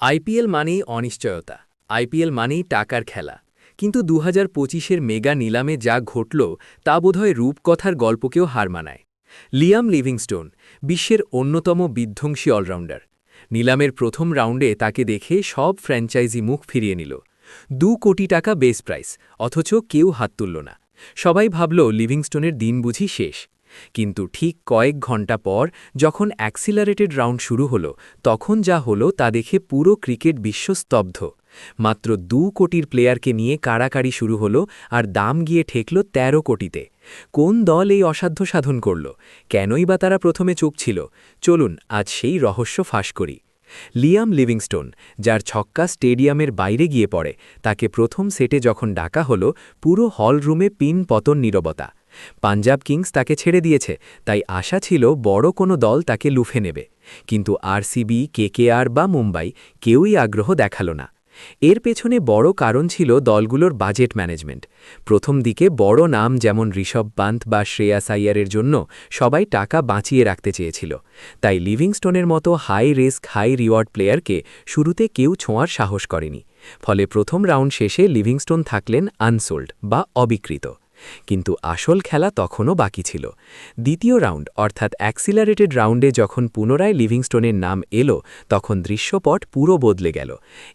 IPL মানেই অনিশ্চয়তা। IPL মানেই টাকার খেলা। কিন্তু দু হাজার পঁচিশের মেগা নিলামে যা ঘটল, তা বোধহয় রূপকথার গল্পকেও হার মানায়। লিয়াম লিভিংস্টোন, বিশ্বের অন্যতম বিধ্বংসী অলরাউন্ডার। নিলামের প্রথম রাউন্ডে তাকে দেখে সব ফ্র্যাঞ্চাইজি মুখ ফিরিয়ে নিল। দু কোটি টাকা বেস প্রাইস, অথচ কেউ হাত তুলল না। সবাই ভাবল লিভিংস্টোনের দিন বুঝি শেষ। কিন্তু ঠিক কয়েক ঘণ্টা পর যখন অ্যাক্সিলারেটেড রাউন্ড শুরু হলো, তখন যা হলো তা দেখে পুরো ক্রিকেট বিশ্ব স্তব্ধ। মাত্র দু কোটির প্লেয়ারকে নিয়ে কাড়াকাড়ি শুরু হলো আর দাম গিয়ে ঠেকল ১৩ কোটিতে। কোন দল এই অসাধ্য সাধন করল? কেনই বা তারা প্রথমে চুপ ছিল? চলুন আজ সেই রহস্য ফাঁস করি। লিয়াম লিভিংস্টোন, যার ছক্কা স্টেডিয়ামের বাইরে গিয়ে পড়ে, তাকে প্রথম সেটে যখন ডাকা হলো, পুরো হল রুমে পিন পতন নীরবতা। পাঞ্জাব কিংস তাকে ছেড়ে দিয়েছে, তাই আশা ছিল বড় কোনো দল তাকে লুফে নেবে। কিন্তু আরসিবি, কেকেআর বা মুম্বাই কেউই আগ্রহ দেখাল না। এর পেছনে বড় কারণ ছিল দলগুলোর বাজেট ম্যানেজমেন্ট। প্রথম দিকে বড় নাম যেমন ঋষভ পান্ত বা শ্রেয়াস আইয়ারের জন্য সবাই টাকা বাঁচিয়ে রাখতে চেয়েছিল। তাই লিভিংস্টোনের মতো হাই রিস্ক, হাই রিওয়ার্ড প্লেয়ারকে শুরুতে কেউ ছোঁয়ার সাহস করেনি। ফলে প্রথম রাউন্ড শেষে লিভিংস্টোন থাকলেন আনসোল্ড বা অবিকৃত। কিন্তু আসল খেলা তখনও বাকি ছিল। দ্বিতীয় রাউন্ড, অর্থাৎ অ্যাক্সিলারেটেড রাউন্ডে যখন পুনরায় লিভিংস্টোনের নাম এলো, তখন দৃশ্যপট পুরো বদলে গেল।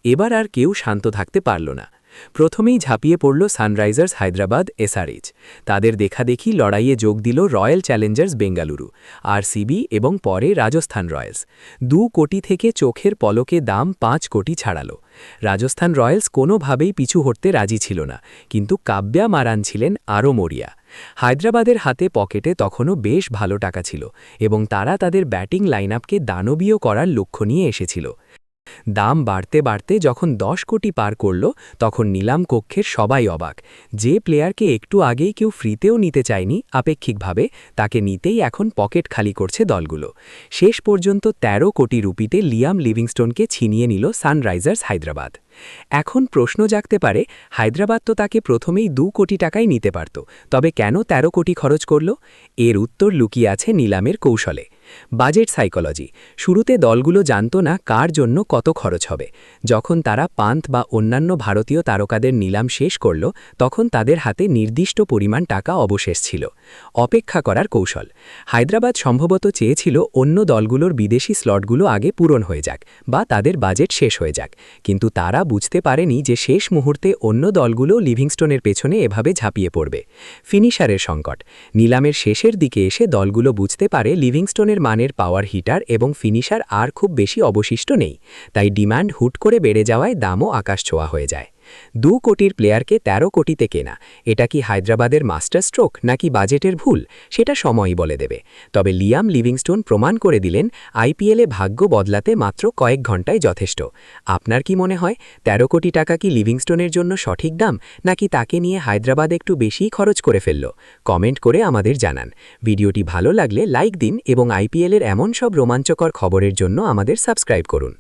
এবার আর কেউ শান্ত থাকতে পারল না। প্রথমেই ঝাঁপিয়ে পড়ল সানরাইজার্স হায়দ্রাবাদ এসআরএইচ তাদের দেখাদেখি লড়াইয়ে যোগ দিল রয়্যাল চ্যালেঞ্জার্স বেঙ্গালুরু আরসিবি এবং পরে রাজস্থান রয়্যালস দু কোটি থেকে চোখের পলকে দাম পাঁচ কোটি ছাড়ালো। রাজস্থান রয়্যালস কোনোভাবেই পিছু হটতে রাজি ছিল না, কিন্তু কাব্যা মারান ছিলেন আরও মরিয়া। হায়দ্রাবাদের হাতে পকেটে তখনও বেশ ভালো টাকা ছিল এবং তারা তাদের ব্যাটিং লাইনআপকে দানবীয় করার লক্ষ্য নিয়ে এসেছিল। দাম বাড়তে বাড়তে যখন দশ কোটি পার করল, তখন নিলাম কক্ষের সবাই অবাক। যে প্লেয়ারকে একটু আগেই কেউ ফ্রিতেও নিতে চায়নি, আপেক্ষিকভাবে তাকে নিতেই এখন পকেট খালি করছে দলগুলো। শেষ পর্যন্ত ১৩ কোটি রুপিতে লিয়াম লিভিংস্টোনকে ছিনিয়ে নিল সানরাইজার্স হায়দ্রাবাদ। এখন প্রশ্ন জাগতে পারে, হায়দ্রাবাদ তো তাকে প্রথমেই দু কোটি টাকাই নিতে পারত, তবে কেন ১৩ কোটি খরচ করল? এর উত্তর লুকিয়ে আছে নিলামের কৌশলে। Budget psychology. শুরুতে দলগুলো জানত না কার জন্য কত খরচ হবে। যখন তারা পান্থ বা অন্যান্য ভারতীয় তারকাদের নিলাম শেষ করল, তখন তাদের হাতে নির্দিষ্ট পরিমাণ টাকা অবশেষ ছিল। অপেক্ষা করার কৌশল। হায়দ্রাবাদ সম্ভবত চেয়েছিল অন্য দলগুলোর বিদেশি স্লটগুলো আগে পূরণ হয়ে যাক বা তাদের বাজেট শেষ হয়ে যাক। কিন্তু তারা বুঝতে পারেনি যে শেষ মুহূর্তে অন্য দলগুলো লিভিংস্টোনের পেছনে এভাবে ঝাঁপিয়ে পড়বে। ফিনিশারের সংকট। নিলামের শেষের দিকে এসে দলগুলো বুঝতে পারে লিভিংস্টোনের মানের পাওয়ার হিটার এবং ফিনিশার আর খুব বেশি অবশিষ্ট নেই, তাই ডিমান্ড হুট করে বেড়ে যাওয়ায় দামও আকাশ ছোঁয়া হয়ে যায়। দু কোটির প্লেয়ারকে ১৩ কোটিতে কেনা। এটা কি হায়দ্রাবাদের মাস্টার স্ট্রোক নাকি বাজেটের ভুল? সেটা সময়ই বলে দেবে। তবে লিয়াম লিভিংস্টোন প্রমাণ করে দিলেন, আইপিএলে ভাগ্য বদলাতে মাত্র কয়েক ঘন্টায় যথেষ্ট। আপনার কি মনে হয় ১৩ কোটি টাকা কি লিভিংস্টোনের জন্য সঠিক দাম, নাকি তাকে নিয়ে হায়দ্রাবাদ একটু বেশিই খরচ করে ফেলল? কমেন্ট করে আমাদের জানান। ভিডিওটি ভালো লাগলে লাইক দিন এবং আইপিএলের এমন সব রোমাঞ্চকর খবরের জন্য আমাদের সাবস্ক্রাইব করুন।